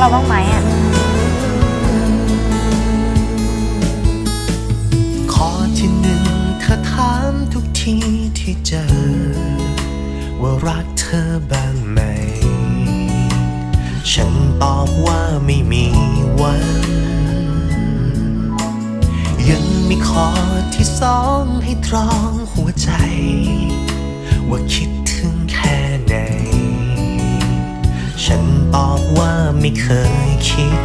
เราบ้างไหมอะข้อที่หนึ่งเธอถามทุกทีที่เจอ ว่ารักเธอบ้างไหม ฉันตอบว่าไม่มีวัน ยังมีข้อที่สองให้ตรองหัวใจ ว่าคิดถึงแค่ไหน ฉัน ตอบว่าไม่เคยคิด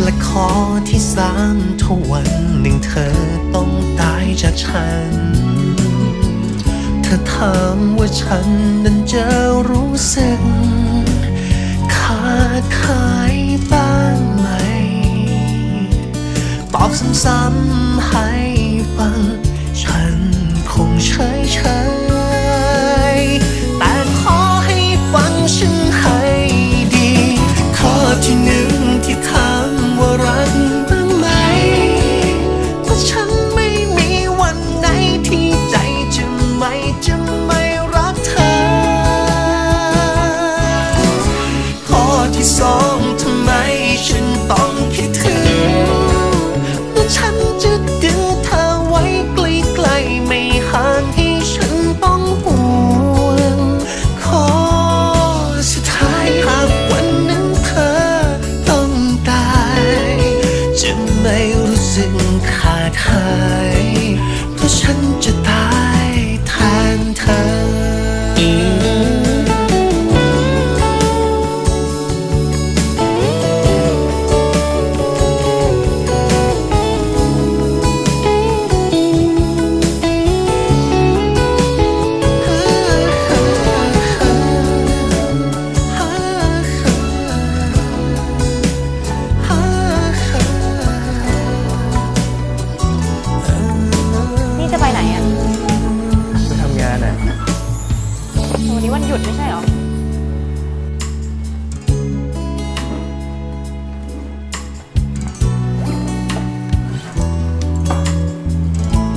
และขอที่สามถ้าวันหนึ่งเธอต้องตายจากฉัน เธอถามว่าฉันนั้นจะรู้สึกขาดหายบ้างไหม ตอบซ้ำๆให้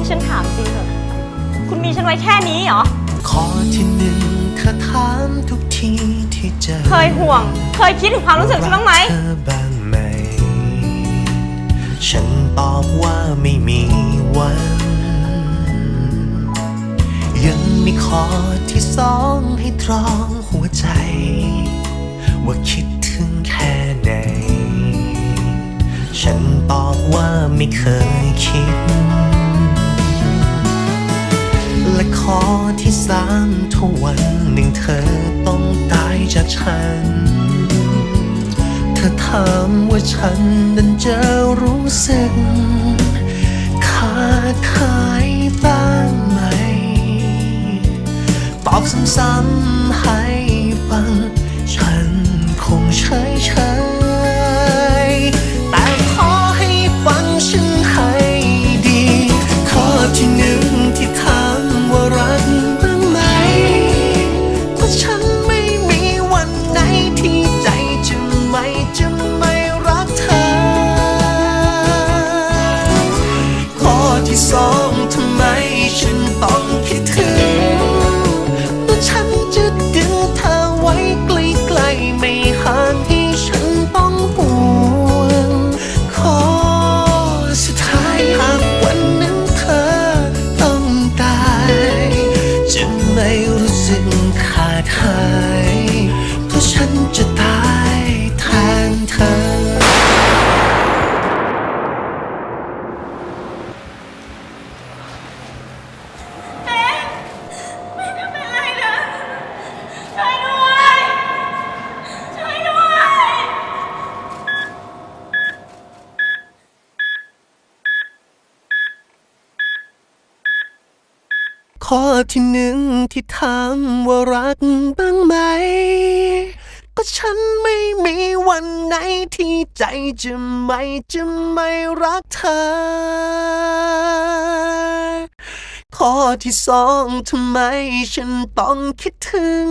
ฉันถามจริงเหรอคุณมีฉันไว้แค่นี้เหรอ ข้อที่หนึ่งเธอถามทุกทีที่เจอเคยห่วง เคยคิดถึงความรู้สึกฉันบ้างไหม เธอบ้างไหม ฉันตอบว่าไม่มีวัน ยังมีข้อที่สองให้ตรองหัวใจ ว่าคิดถึงแค่ไหน ฉันตอบว่าไม่เคยคิด และขอที่สามถ้าวันหนึ่งเธอต้องตายจากฉัน เธอถามว่าฉันนั้นจะรู้สึกขาดหายบ้างไหม ตอบซ้ำๆให้ฟัง ฉันคงเฉยเฉย ข้อที่หนึ่งที่ถามว่ารักบ้างไหม ก็ฉันไม่มีวันไหนที่ใจจะไม่จะไม่รักเธอข้อ ขอที่สองทำไมฉันต้องคิดถึง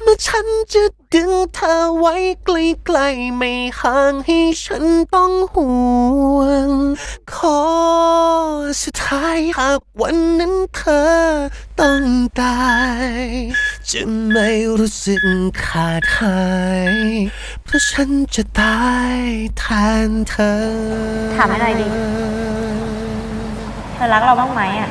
เมื่อฉันจะดึงเธอไว้ไกลๆไม่ห่างให้ฉันต้องห่วง ขอสุดท้ายหากวันนั้นเธอต้องตายจะไม่รู้สึกขาดหาย เพราะฉันจะตายแทนเธอ ถามอะไรดี เธอรักเราบ้างไหมอะ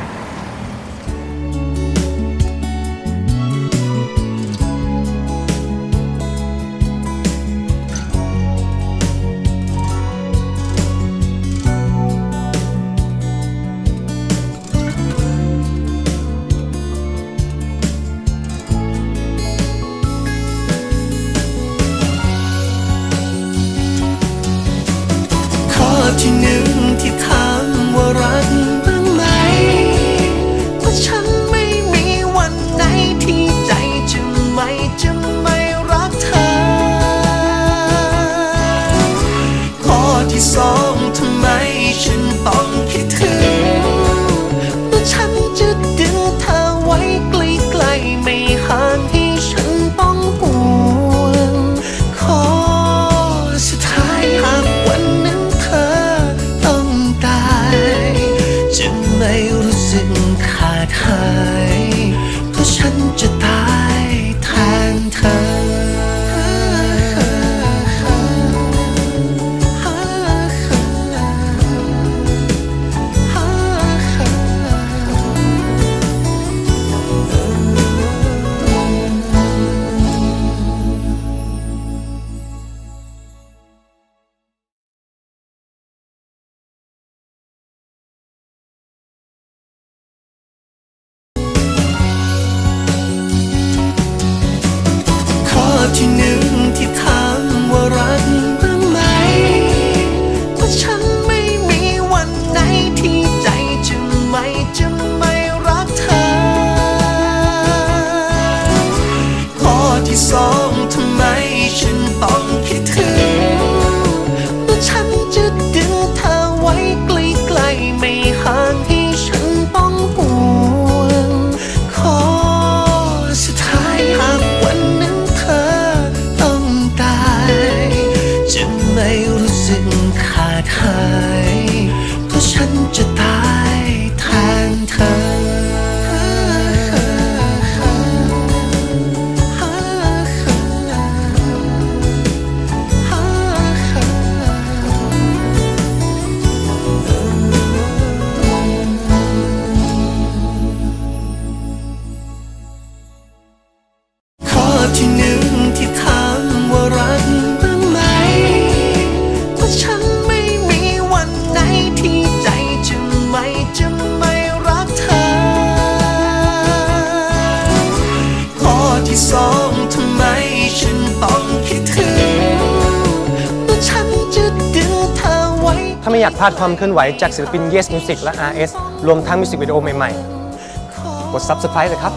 าไม่อยากพลาดความเคลื่อนไหวจากศิลปิน Yes Music และ RS รวมทั้งมิวสิกวิดีโอใหม่ๆ กด Subscribe เลยครับ